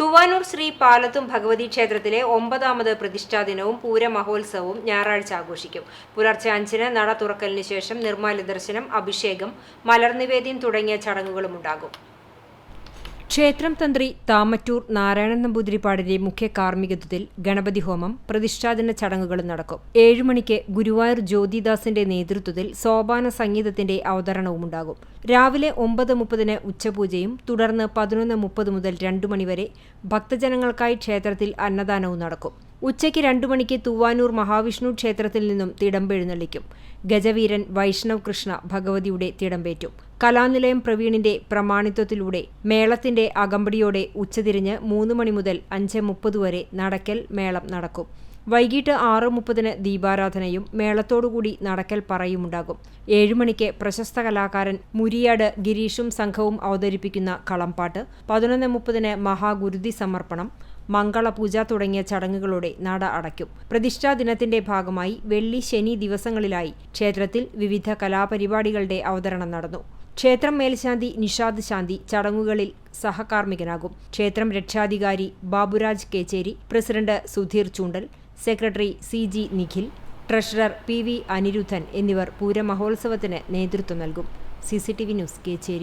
തുവാനൂർ ശ്രീ പാലത്തും ഭഗവതി ക്ഷേത്രത്തിലെ ഒമ്പതാമത് പ്രതിഷ്ഠാ ദിനവും പൂരമഹോത്സവവും ഞായറാഴ്ച ആഘോഷിക്കും. പുലർച്ചെ അഞ്ചിന് നട തുറക്കലിന് ശേഷം നിർമ്മാല്യ ദർശനം അഭിഷേകം മലർനിവേദ്യം തുടങ്ങിയ ചടങ്ങുകളും ഉണ്ടാകും. ക്ഷേത്രം തന്ത്രി താമറ്റൂർ നാരായണൻ നമ്പൂതിരിപ്പാടിന്റെ മുഖ്യ കാർമ്മികത്വത്തിൽ ഗണപതി ഹോമം പ്രതിഷ്ഠാദിന ചടങ്ങുകളും നടക്കും. ഏഴുമണിക്ക് ഗുരുവായൂർ ജ്യോതിദാസിന്റെ നേതൃത്വത്തിൽ സോപാന സംഗീതത്തിന്റെ അവതരണവും ഉണ്ടാകും. രാവിലെ ഒമ്പത് മുപ്പതിന് ഉച്ചപൂജയും തുടർന്ന് പതിനൊന്ന് മുപ്പത് മുതൽ രണ്ടു മണിവരെ ഭക്തജനങ്ങൾക്കായി ക്ഷേത്രത്തിൽ അന്നദാനവും നടക്കും. ഉച്ചയ്ക്ക് രണ്ടു മണിക്ക് തൂവാനൂർ മഹാവിഷ്ണു ക്ഷേത്രത്തിൽ നിന്നും തിടമ്പെഴുന്നള്ളിക്കും ഗജവീരൻ വൈഷ്ണവ് കൃഷ്ണ ഭഗവതിയുടെ തിടമ്പേറ്റും. കലാനിലയം പ്രവീണിന്റെ പ്രമാണിത്വത്തിലൂടെ മേളത്തിന്റെ അകമ്പടിയോടെ ഉച്ചതിരിഞ്ഞ് മൂന്ന് മണി മുതൽ അഞ്ച് മുപ്പത് വരെ നടക്കൽ മേളം നടക്കും. വൈകിട്ട് ആറ് മുപ്പതിന് ദീപാരാധനയും മേളത്തോടുകൂടി നടക്കൽ പറയുമുണ്ടാകും. ഏഴുമണിക്ക് പ്രശസ്ത കലാകാരൻ മുരിയാട് ഗിരീഷും സംഘവും അവതരിപ്പിക്കുന്ന കളംപാട്ട് പതിനൊന്ന് മുപ്പതിന് മഹാഗുരുതി സമർപ്പണം മംഗളപൂജ തുടങ്ങിയ ചടങ്ങുകളോടെ നട അടയ്ക്കും. പ്രതിഷ്ഠാ ദിനത്തിന്റെ ഭാഗമായി വെള്ളി ശനി ദിവസങ്ങളിലായി ക്ഷേത്രത്തിൽ വിവിധ കലാപരിപാടികളുടെ അവതരണം നടന്നു. ക്ഷേത്രം മേൽശാന്തി നിഷാദ് ശാന്തി ചടങ്ങുകളിൽ സഹകാർമ്മികനാകും. ക്ഷേത്രം രക്ഷാധികാരി Baburaj Kechery president Sudheer Choondal secretary C G Nikhil treasurer P V Anirudhan എന്നിവർ പൂരമഹോത്സവത്തിന് നേതൃത്വം നൽകും. CCTV news Kechery.